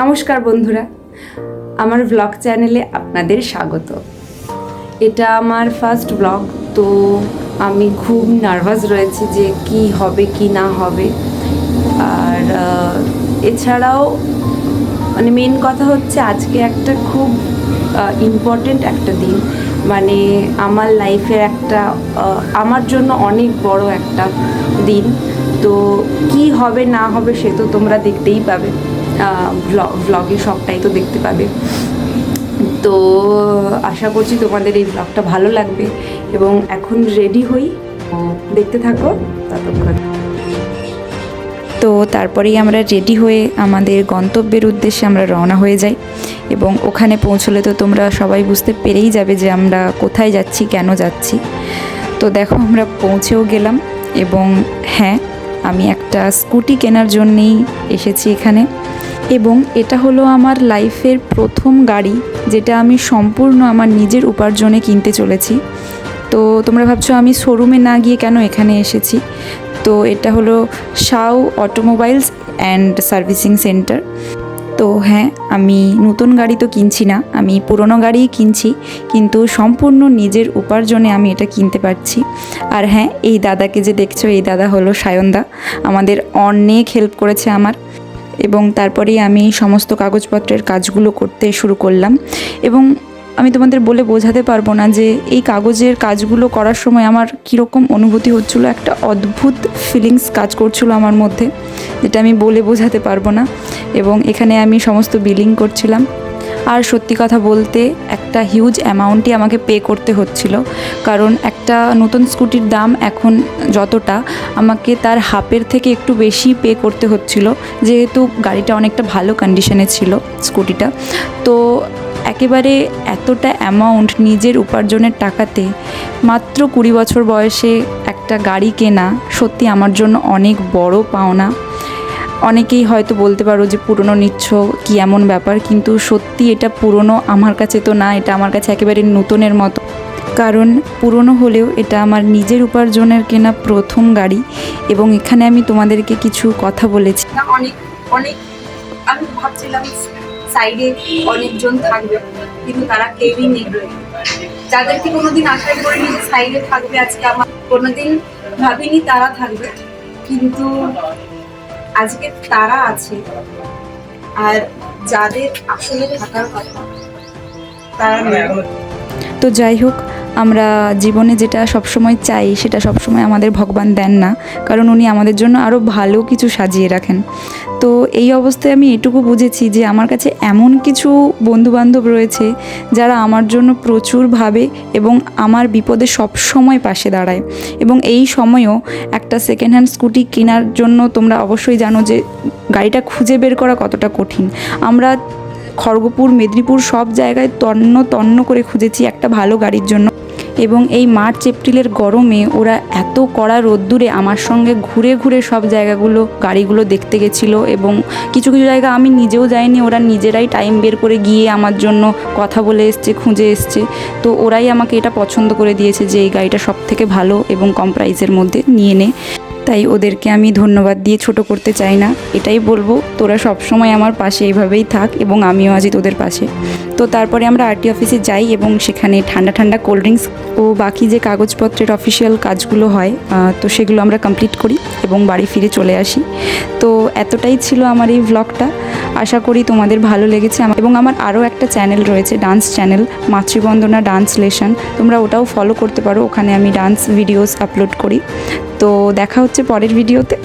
নমস্কার বন্ধুরা, আমার ব্লগ চ্যানেলে আপনাদের স্বাগত। এটা আমার ফার্স্ট ব্লগ তো আমি খুব নার্ভাস রয়েছি যে কি হবে, কি না হবে। আর এছাড়াও মানে মেন কথা হচ্ছে আজকে একটা খুব ইম্পর্টেন্ট একটা দিন। মানে আমার লাইফের একটা আমার জন্য অনেক বড় একটা দিন। তো কি হবে, না হবে, সে তো তোমরা দেখতেই পাবে। ব্লগে সবটাই তো দেখতে পাবে। তো, আশা করছি তোমাদের এই ব্লগটা ভালো লাগবে এবং এখন রেডি হই। দেখতে থাকো, ততক্ষণ। তো, তারপরেই আমরা রেডি হয়ে আমাদের গন্তব্যের উদ্দেশ্যে আমরা রওনা হয়ে যাই এবং ওখানে পৌঁছলে তো তোমরা সবাই বুঝতে পেরেই যাবে যে আমরা কোথায় যাচ্ছি, কেন যাচ্ছি। তো, দেখো, আমরা পৌঁছেও গেলাম এবং হ্যাঁ আমি একটা স্কুটি কেনার জন্যেই এসেছি এখানে। এবং এটা হলো আমার লাইফের প্রথম গাড়ি যেটা আমি সম্পূর্ণ আমার নিজের উপার্জনে কিনতে চলেছি। তো তোমরা ভাবছ আমি শোরুমে না গিয়ে কেন এখানে এসেছি? তো এটা হলো শাও অটোমোবাইলস অ্যান্ড সার্ভিসিং সেন্টার। তো হ্যাঁ আমি নতুন গাড়ি তো কিনছি না, আমি পুরনো গাড়িই কিনছি, কিন্তু সম্পূর্ণ নিজের উপার্জনে আমি এটা কিনতে পারছি। আর হ্যাঁ এই দাদাকে যে দেখছ, এই দাদা হলো সায়নদা, আমাদের অনেক হেল্প করেছে আমার। এবং তারপরেই আমি সমস্ত কাগজপত্রের কাজগুলো করতে শুরু করলাম। এবং আমি তোমাদের বলে বোঝাতে পারব না যে এই কাগজের কাজগুলো করার সময় আমার কীরকম অনুভূতি হচ্ছিল, একটা অদ্ভুত ফিলিংস কাজ করছিল আমার মধ্যে, যেটা আমি বলে বোঝাতে পারব না। এবং এখানে আমি সমস্ত বিলিং করছিলাম। আর সত্যি কথা বলতে একটা হিউজ অ্যামাউন্টই আমাকে পে করতে হচ্ছিল। কারণ একটা নতুন স্কুটির দাম এখন যতটা, আমাকে তার হাফের থেকে একটু বেশি পে করতে হচ্ছিল। যেহেতু গাড়িটা অনেকটা ভালো কন্ডিশনে ছিল স্কুটিটা তো একেবারে এতটা অ্যামাউন্ট নিজের উপার্জনের টাকাতে মাত্র কুড়ি বছর বয়সে একটা গাড়ি কেনা সত্যি আমার জন্য অনেক বড় পাওনা। অনেকেই হয়তো বলতে পারো যে পুরনো নিচ্ছ কি এমন ব্যাপার? কিন্তু সত্যি এটা পুরনো আমার কাছে তো না, এটা আমার কাছে একেবারে নতুনের মতো। কারণ পুরনো হলেও এটা আমার নিজের উপার্জনের কেনা প্রথম গাড়ি এবং এখানে আমি তোমাদেরকে কিছু কথা বলেছি। অনেক অনেক, আমি ভাবছিলাম সাইডে অনেকজন থাকবে, কিন্তু তারা কেউই নেই। যাদেরকে কোনোদিন আশাই করিনি সাইডে থাকবে, আজকে আমার কোনোদিন ভাবিনি তারা থাকবে। কিন্তু আজকে তারা আছে আর যাদের আসলে থাকার কথা তারা তো যাই হোক আমরা জীবনে যেটা সবসময় চাই, সেটা সবসময় আমাদের ভগবান দেন না। কারণ উনি আমাদের জন্য আরও ভালো কিছু সাজিয়ে রাখেন। তো এই অবস্থায় আমি এটুকু বুঝেছি যে, আমার কাছে এমন কিছু বন্ধুবান্ধব রয়েছে যারা আমার জন্য প্রচুর ভাবে এবং আমার বিপদে সব সময় পাশে দাঁড়ায়। এবং এই সময়ও একটা সেকেন্ড হ্যান্ড স্কুটি কেনার জন্য তোমরা অবশ্যই জানো যে, গাড়িটা খুঁজে বের করা কতটা কঠিন। আমরা খড়গপুর, মেদিনীপুর সব জায়গায় তন্ন তন্ন করে খুঁজেছি একটা ভালো গাড়ির জন্য। এবং এই মার্চ, এপ্রিলের গরমে ওরা এত কড়া রোদ্দুরে আমার সঙ্গে ঘুরে ঘুরে সব জায়গাগুলো, গাড়িগুলো দেখতে গেছিল এবং কিছু কিছু জায়গা আমি নিজেও যাইনি, ওরা নিজেরাই টাইম বের করে গিয়ে আমার জন্য কথা বলে এসছে, খুঁজে এসছে। তো ওরাই আমাকে এটা পছন্দ করে দিয়েছে যে এই গাড়িটা সব থেকে ভালো এবং কম প্রাইসের মধ্যে নিয়ে নে। তাই ওদেরকে আমি ধন্যবাদ দিয়ে ছোট করতে চাই না। এটাই বলব, তোরা সবসময় আমার পাশে এইভাবেই থাক এবং আমিও আছি তোদের পাশে। তো তারপরে আমরা আরটি অফিসে যাই এবং সেখানে ঠান্ডা ঠান্ডা কোল্ড ড্রিঙ্কস ও বাকি যে কাগজপত্রের অফিসিয়াল কাজগুলো হয় তো সেগুলো আমরা কমপ্লিট করি এবং বাড়ি ফিরে চলে আসি। তো এতটাই ছিল আমার এই ভ্লগটা আশা করি তোমাদের ভালো লেগেছে এবং আমার আরও একটা চ্যানেল রয়েছে dance channel Matribandana dance lesson তোমরা ওটাও ফলো করতে পারো, ওখানে আমি ডান্স ভিডিওস আপলোড করি। তো দেখা হচ্ছে পরের ভিডিওতে